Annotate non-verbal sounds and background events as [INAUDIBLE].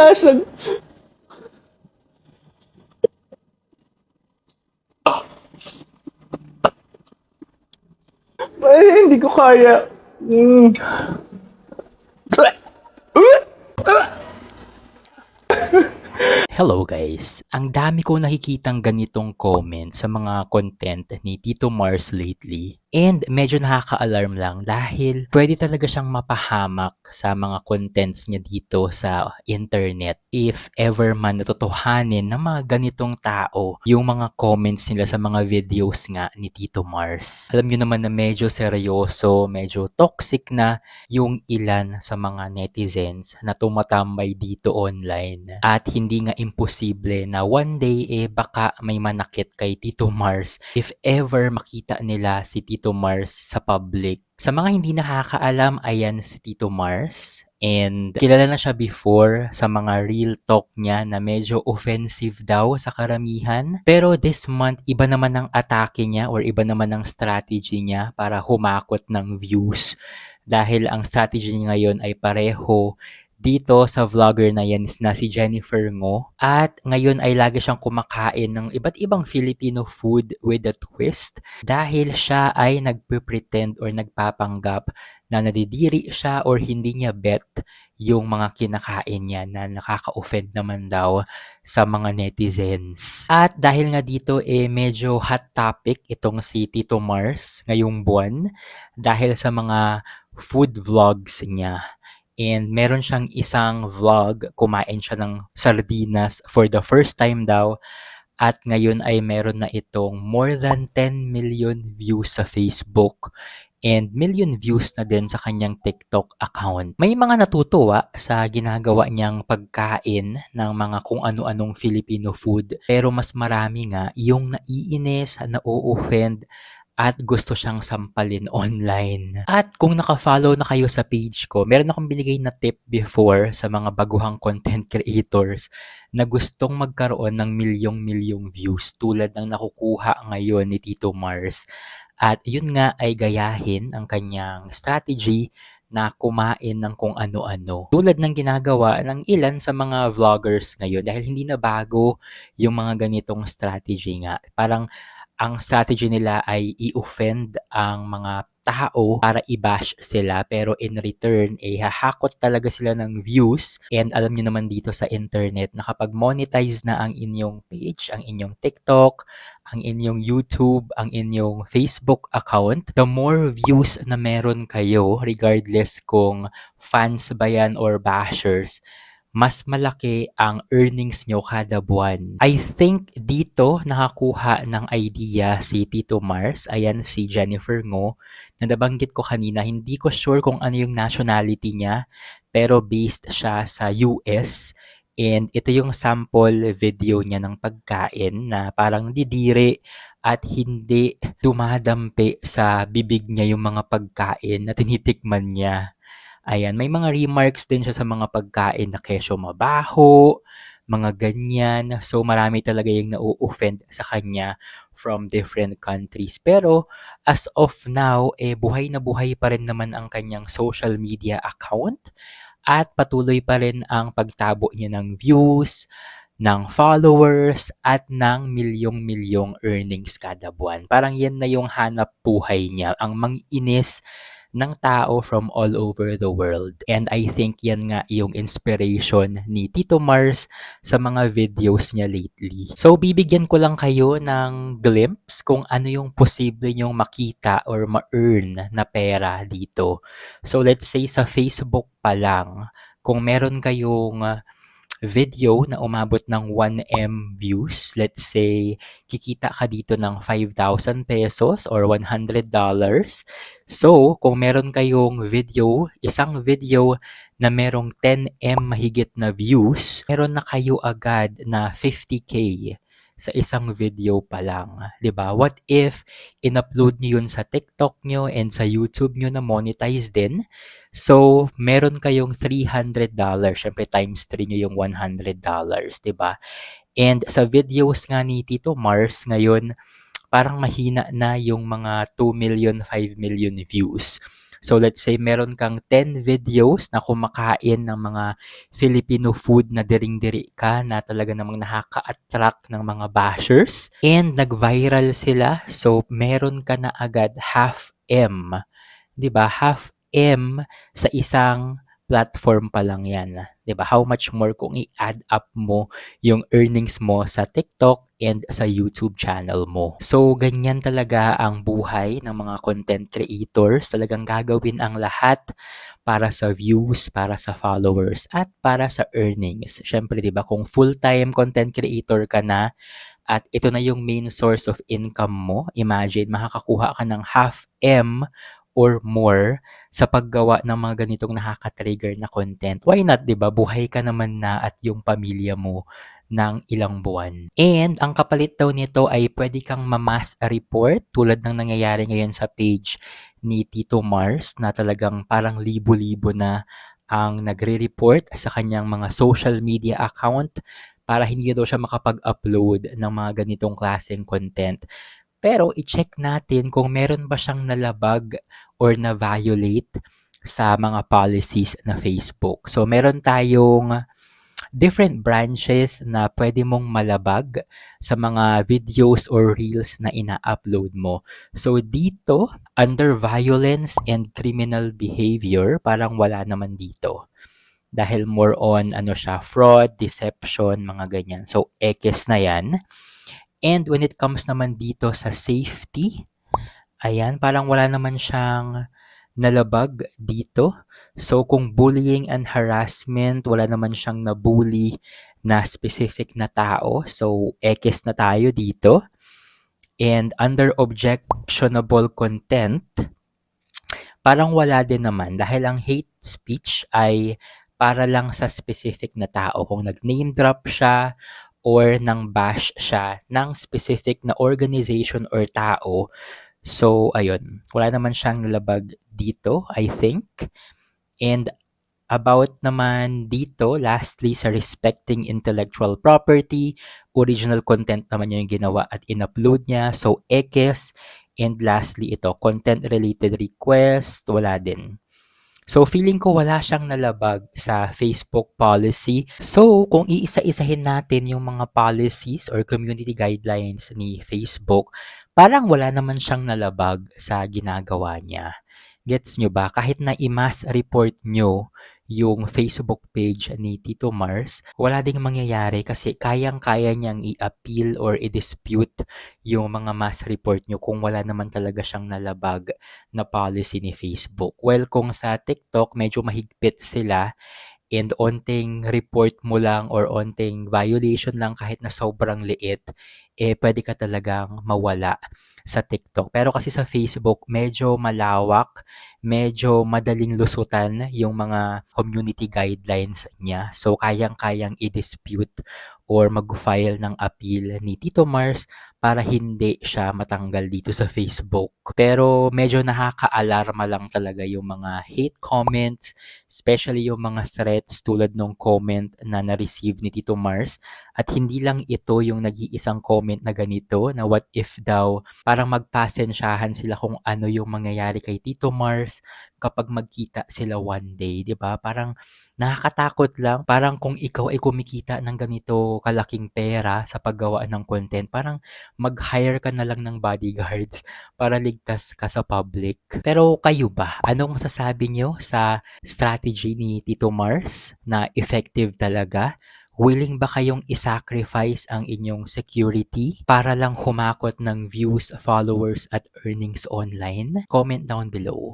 wala siyang... Ay, hindi ko kaya. Mm. Hello guys! Ang dami ko nakikitang ganitong comment sa mga content ni Tito Mars lately. And medyo nakaka-alarm lang dahil pwede talaga siyang mapahamak sa mga contents niya dito sa internet if ever man natutuhanin ng mga ganitong tao yung mga comments nila sa mga videos nga ni Tito Mars. Alam niyo naman na medyo seryoso, medyo toxic na yung ilan sa mga netizens na tumatambay dito online. At hindi nga imposible na one day eh baka may manakit kay Tito Mars if ever makita nila si Tito Mars sa public. Sa mga hindi nakakaalam, ayan si Tito Mars. And kilala na siya before sa mga real talk niya na medyo offensive daw sa karamihan. Pero this month, iba naman ang atake niya or iba naman ang strategy niya para humakot ng views. Dahil ang strategy niya ngayon ay pareho dito sa vlogger na yan na si Jennifer Ngo. At ngayon ay lagi siyang kumakain ng iba't ibang Filipino food with a twist dahil siya ay nagpe-pretend or nagpapanggap na nadidiri siya or hindi niya bet yung mga kinakain niya na nakaka-offend naman daw sa mga netizens. At dahil nga dito eh medyo hot topic itong si Tito Mars ngayong buwan dahil sa mga food vlogs niya. And meron siyang isang vlog, kumain siya ng sardinas for the first time daw. At ngayon ay meron na itong more than 10 million views sa Facebook and million views na din sa kanyang TikTok account. May mga natutuwa sa ginagawa niyang pagkain ng mga kung ano-anong Filipino food. Pero mas marami nga yung naiinis, na-offend, at gusto siyang sampalin online. At kung naka-follow na kayo sa page ko, meron akong binigay na tip before sa mga baguhang content creators na gustong magkaroon ng milyong-milyong views tulad ng nakukuha ngayon ni Tito Mars. At yun nga ay gayahin ang kanyang strategy na kumain ng kung ano-ano. Tulad ng ginagawa ng ilan sa mga vloggers ngayon dahil hindi na bago yung mga ganitong strategy nga. Parang ang strategy nila ay i-offend ang mga tao para i-bash sila pero in return eh hahakot talaga sila ng views. And alam niyo naman dito sa internet na kapag monetize na ang inyong page, ang inyong TikTok, ang inyong YouTube, ang inyong Facebook account, the more views na meron kayo regardless kung fans ba yan or bashers, mas malaki ang earnings nyo kada buwan. I think dito nakakuha ng idea si Tito Mars, ayan si Jennifer Ngo, na nabanggit ko kanina, hindi ko sure kung ano yung nationality niya, pero based siya sa US. And ito yung sample video niya ng pagkain na parang didiri at hindi dumadampi sa bibig niya yung mga pagkain na tinitikman niya. Ayan, may mga remarks din siya sa mga pagkain na kesyo mabaho, mga ganyan. So marami talaga yung nau-offend sa kanya from different countries. Pero as of now, eh buhay na buhay pa rin naman ang kanyang social media account at patuloy pa rin ang pagtabo niya ng views, ng followers at ng milyong-milyong earnings kada buwan. Parang yan na yung hanap buhay niya, ang manginis ng tao from all over the world. And I think yan nga yung inspiration ni Tito Mars sa mga videos niya lately. So bibigyan ko lang kayo ng glimpse kung ano yung posible nyong makita or ma-earn na pera dito. So let's say sa Facebook pa lang, kung meron kayong video na umabot ng 1M views, let's say, kikita ka dito ng 5,000 pesos or $100. So, kung meron kayong video, isang video na merong 10M mahigit na views, meron na kayo agad na 50K sa isang video pa lang, 'di ba? What if in-upload niyo 'yun sa TikTok niyo and sa YouTube niyo na monetize din? So, meron kayong $300, syempre times 3 niyo yung $100, 'di ba? And sa videos nga ni Tito Mars ngayon, parang mahina na yung mga 2 million, 5 million views. So let's say meron kang 10 videos na kumakain ng mga Filipino food na diring-diri ka na talaga namang nakaka-attract ng mga bashers and nag-viral sila. So meron ka na agad half M. 'Di ba? Half M sa isang platform pa lang 'yan, 'di ba? How much more kung i-add up mo yung earnings mo sa TikTok and sa YouTube channel mo. So ganyan talaga ang buhay ng mga content creators. Talagang gagawin ang lahat para sa views, para sa followers, at para sa earnings. Siyempre, 'di ba, kung full-time content creator ka na at ito na yung main source of income mo, imagine makakakuha ka ng half M or more sa paggawa ng mga ganitong nakaka-trigger na content. Why not, 'di ba? Buhay ka naman na at yung pamilya mo ng ilang buwan. And ang kapalit daw nito ay pwede kang ma-mass report tulad ng nangyayari ngayon sa page ni Tito Mars na talagang parang libo-libo na ang nagre-report sa kanyang mga social media account para hindi daw siya makapag-upload ng mga ganitong klaseng content. Pero i-check natin kung meron ba siyang nalabag or na-violate sa mga policies na Facebook. So meron tayong different branches na pwede mong malabag sa mga videos or reels na ina-upload mo. So dito, under violence and criminal behavior, parang wala naman dito. Dahil more on ano siya, fraud, deception, mga ganyan. So X na yan. And when it comes naman dito sa safety, ayan, parang wala naman siyang nalabag dito. So kung bullying and harassment, wala naman siyang nabully na specific na tao. So X na tayo dito. And under objectionable content, parang wala din naman dahil ang hate speech ay para lang sa specific na tao. Kung nag-name drop siya or nang bash siya ng specific na organization or tao. So, ayun. Wala naman siyang nalabag dito, I think. And about naman dito, lastly, sa respecting intellectual property, original content naman niya yung ginawa at in-upload niya. So, X. And lastly, ito, content-related request, wala din. So, feeling ko wala siyang nalabag sa Facebook policy. So, kung iisa-isahin natin yung mga policies or community guidelines ni Facebook, parang wala naman siyang nalabag sa ginagawa niya. Gets nyo ba? Kahit na i-mass report nyo yung Facebook page ni Tito Mars, wala ding mangyayari kasi kayang-kaya niyang i-appeal or i-dispute yung mga mass report nyo kung wala naman talaga siyang nalabag na policy ni Facebook. Well, kung sa TikTok, medyo mahigpit sila and onting report mo lang or onting violation lang kahit na sobrang liit, eh pwede ka talagang mawala sa TikTok. Pero kasi sa Facebook, medyo malawak, medyo madaling lusutan yung mga community guidelines niya. So, kayang-kayang i-dispute or mag-file ng appeal ni Tito Mars para hindi siya matanggal dito sa Facebook. Pero medyo nakaka-alarma lang talaga yung mga hate comments, especially yung mga threats tulad ng comment na na-receive ni Tito Mars. At hindi lang ito yung nag-iisang comment na ganito na what if daw parang magpasensyahan sila kung ano yung mangyayari kay Tito Mars kapag magkita sila one day, 'di ba? Parang nakakatakot lang. Parang kung ikaw ay kumikita ng ganito kalaking pera sa paggawa ng content, parang mag-hire ka na lang ng bodyguards [LAUGHS] para ligtas ka sa public. Pero kayo ba? Anong masasabi nyo sa strategy ni Tito Mars na effective talaga? Willing ba kayong isacrifice ang inyong security para lang humakot ng views, followers at earnings online? Comment down below.